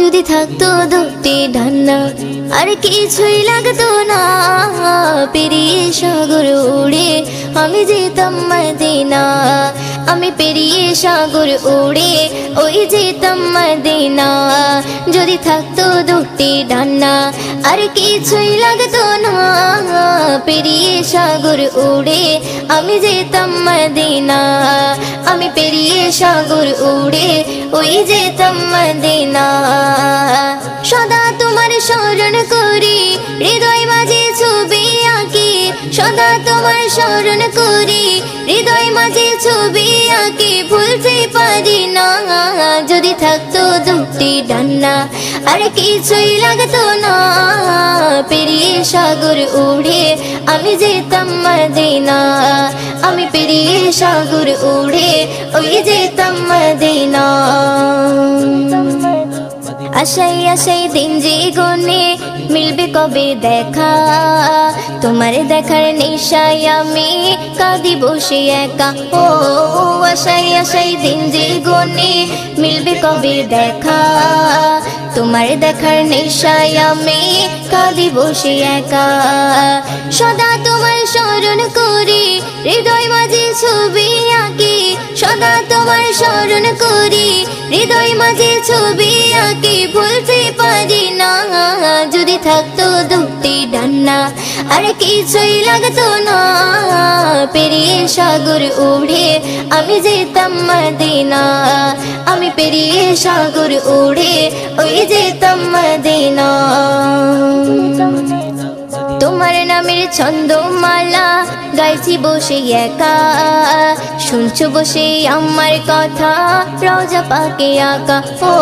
যদি থাকতো দুটি ডান্না আর কিছুই লাগতো না। পেরিয়ে সাগর উড়ে আমি যেতাম মদিনা। আমি পেরিয়ে সাগর উড়ে ওই যেতাম মদিনা। যদি থাকতো দুটি ডান্না আর কিছুই লাগতো না। পেরিয়ে সাগর উড়ে আমি যেতাম মদিনা। আমি পেরিয়ে সাগর উড়ে ওই যেতাম মদিনা। সদা তোমার স্মরণ করি, হৃদয় মাঝে ছবি আঁকি। সদা তোমার স্মরণ করি, হৃদয় মাঝে ছবি আঁকি। ভুলতে পারি না, যদি থাকতো দুটি ডান্না আর কিছুই লাগতো না। পেরিয়ে সাগর উড়ে আমি যেতাম মদিনা, আমি পেরিয়ে সাগর উড়ে ওই যেতাম মদিনা। আশাই আশাই দিন জীবনে মিলবে কবে দেখা? তোমার দেখার নেশায় আমি কাঁদি বসে একা। ও আশাই আশাই দিন জীবনে মিলবে কবে দেখা? তোমার দেখার নেশায় আমি কাঁদি বসে একা। সদা তোমার স্মরণ করি, হৃদয় মাঝে ছবি আঁকি। সদা তোমার স্মরণ করি, হৃদয় মাঝে ছবি আঁকি। ভুলতে পারি আর কিছুই লাগতো না। পেরিয়ে সাগর উড়ে আমি যেতাম মদিনা। আমি পেরিয়ে সাগর উড়ে, ওই যেতাম মদিনা। তোমার নামের ছন্দমালা, গাইছি বসে একা। শুনছো বসে আমার কথা রজা পাকে আঁকা। ও,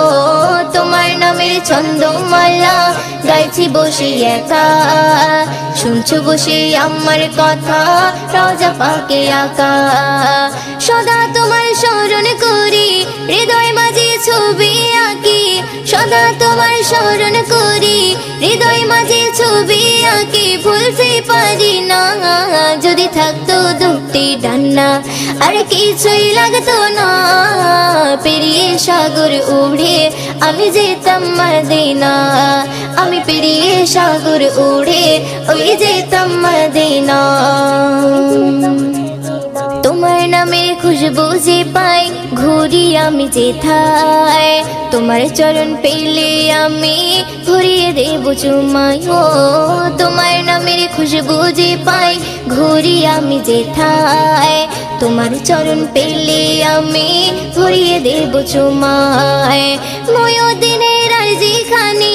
তোমার নামের ছন্দমালা, গাইছি বসে একা। শুনছো বসে আমার কথা রজা পাকে আঁকা। সদা তোমার স্মরণ করি, হৃদয় মাঝে ছবি আঁকি। সদা তোমার স্মরণ করি ভুলতে পারি না যদি থাকতো দুটি ডান্না আর কিছুই লাগতো না। পেরিয়ে সাগর উড়ে আমি যেতাম মদিনা, আমি পেরিয়ে সাগর উড়ে ওই যেতাম মদিনা। যে পাই, ঘুরি আমি যেথায় তোমার চরণ পেলে আমি ঘুরিয়ে দেব চুমাই ও, তোমার নামের খুশবু যে পাই, ঘুরি আমি যেথায় তোমার চরণ পেলে আমি ঘুরিয়ে দেব চুমায়। ময়োদিনের আর যেখানে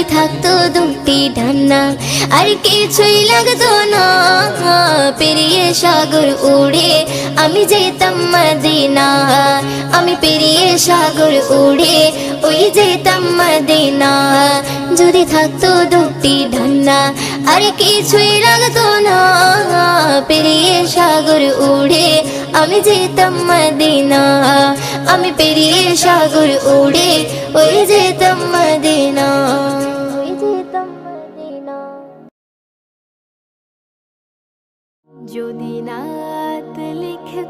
যদি থাকতো দুটি ডান্না আর কিছুই লাগতো না। পেরিয়ে সাগর উড়ে আমি যেতাম মদিনা, আমি পেরিয়ে সাগর উড়ে ওই যেতাম মদিনা। যদি থাকতো দুটি ডান্না আর কিছুই লাগতো না। পেরিয়ে সাগর উড়ে আমি যেতাম মদিনা, আমি পেরিয়ে সাগর উড়ে ওই যেতাম মদিনা। যদি নাত লিখতে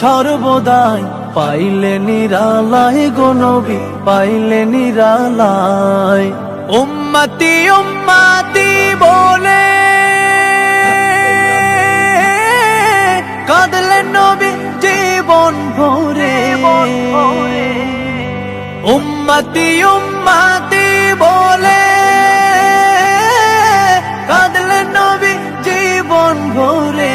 সর্বদাই পাইলে নিরালায় গো নবী পাইলে নিরালায়। উম্মতি উম্মতি বলে কাঁদলেন নবী জীবন ভরে। উম্মতি উম্মতি বলে কাঁদলেন নবী জীবন ভরে।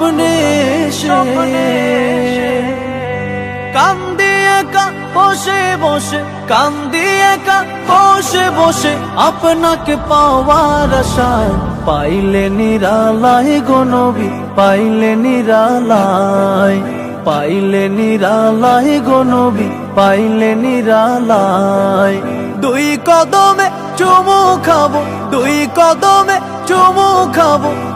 স্বপ্নে কান্দি একা বসে বসে। কান্দি একা বসে বসে। আপনাকে পাওয়ার আশায় পাইলে নিরালায় গো নবী, পাইলে নিরালায়। পাইলে নিরালায় গো নবী, পাইলে নিরালায়। দুই কদমে চুমু খাব, দুই কদমে চুমু খাব।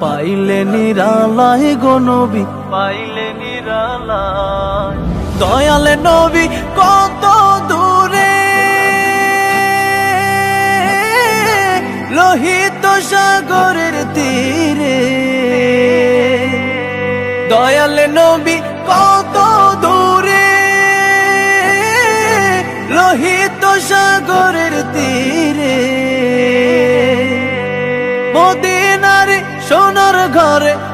পাইলে নিরালায় গো নবী। পাইলে নিরালায়। দয়ালে নবী কত দূরে। লোহিত সাগরের তীরে। দয়ালে নবী কত দূরে। লোহিত সাগরের তীরে।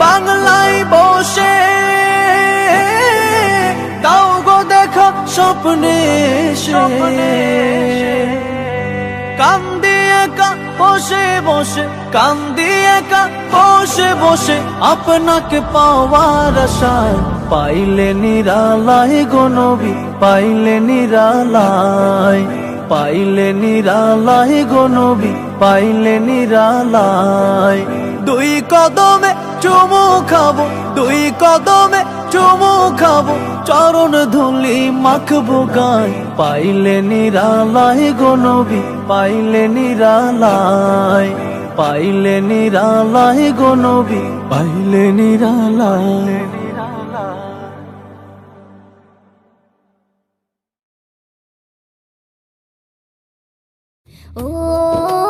বাংলায় বসে। দাও গো দেখা স্বপ্নে কান্দি একা বসে বসে কান্দি একা বসে বসে, আপনাকে পাওয়ার আশায় পাইলে নিরালায় গো নবী, পাইলে নিরালায়। পাইলে নিরালায় গো নবী, পাইলে নিরালায়। দুই কদমে চুমু খাব, দুই কদমে চুমু খাব। চরণ ধুলি মাখবো গায় পাইলে নিরালায় গো নবী, পাইলে নিরালায় পাইলে নিরালায় গো নবী, পাইলে নিরালায়। ও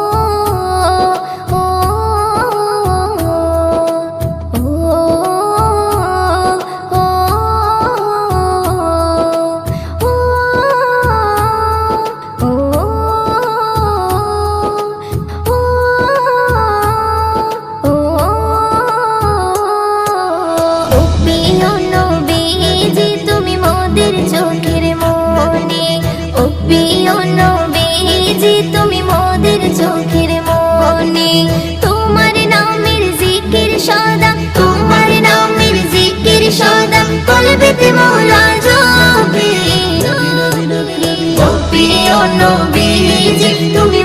নবীজি তুমি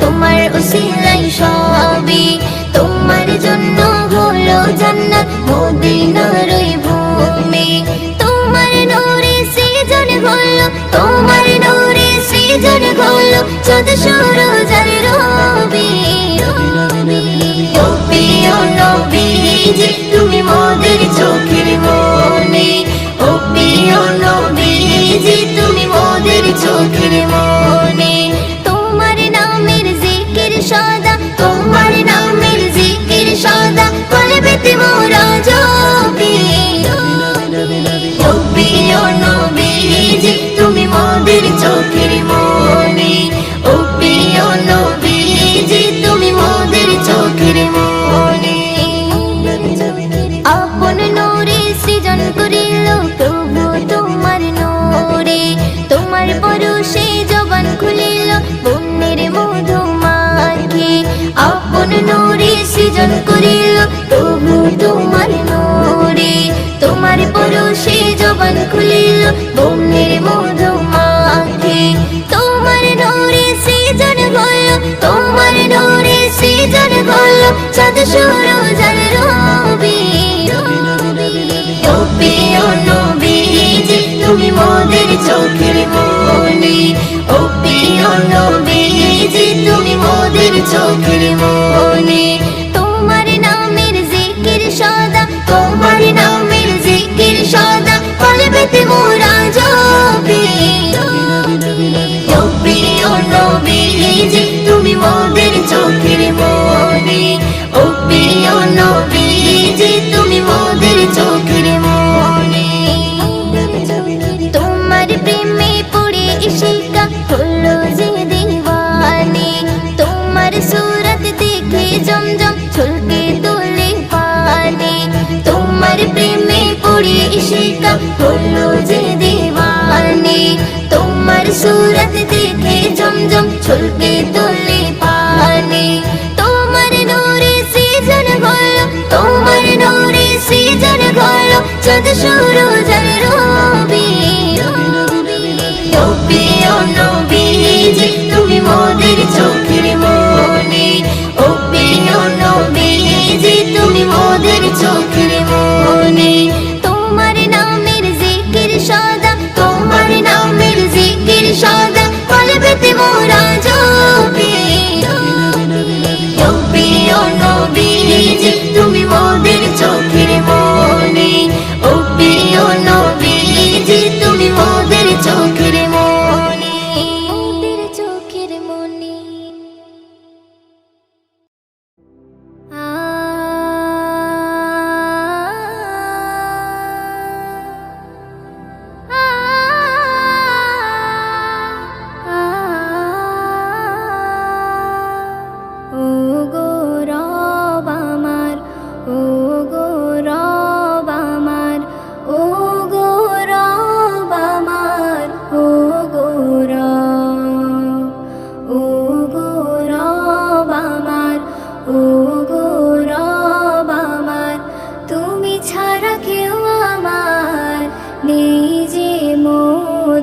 তোমার উসিলাই তোমার জন্য জান্নাত মদিনার ওই ভূমি তোমার নূরে সৃজন হলো তোমার নূরে সৃজন হলো চোদ্দ সূরজের রবি রবি ও প্রিয় নবীজি তুমি মোদের চোখ 是我。শিকা হলো যে দেওয়ানি তোমার সুরত দেখে জমজম como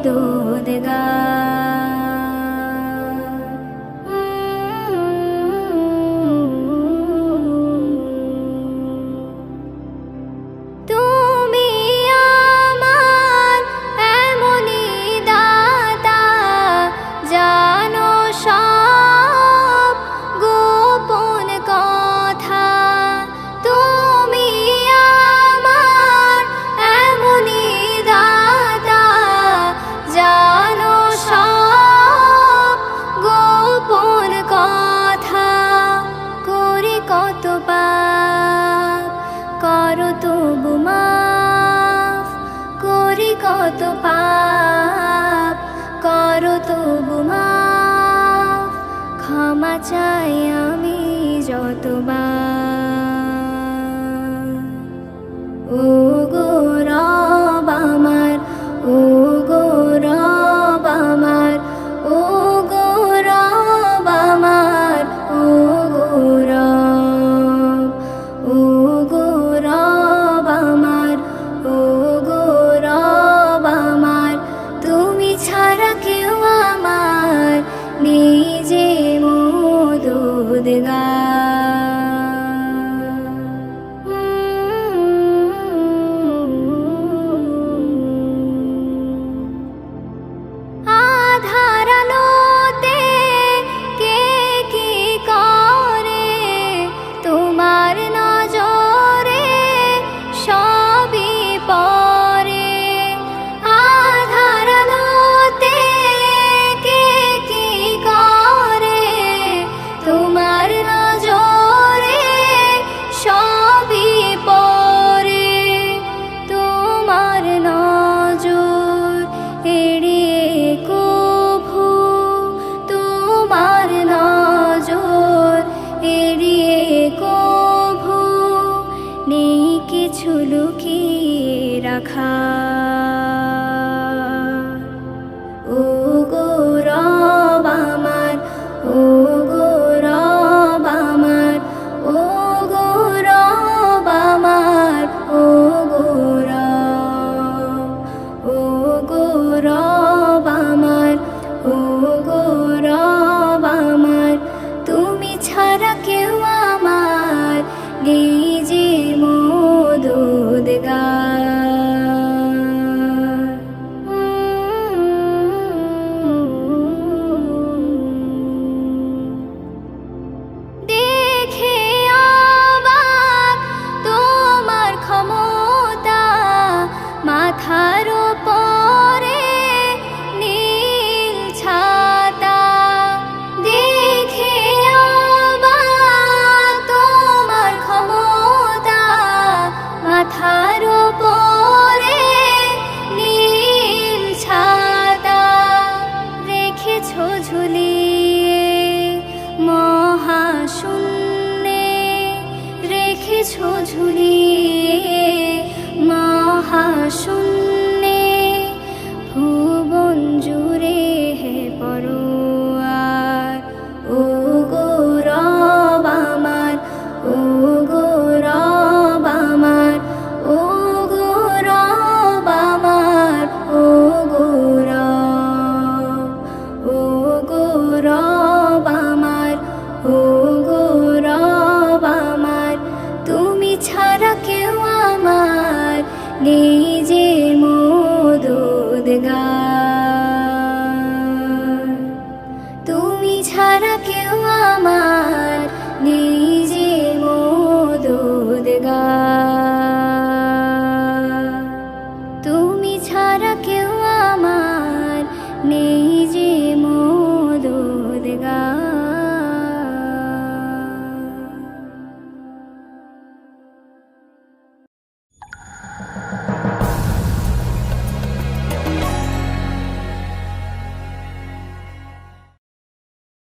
दूध गा তবু মা ক্ষমা চাই আমি যতবার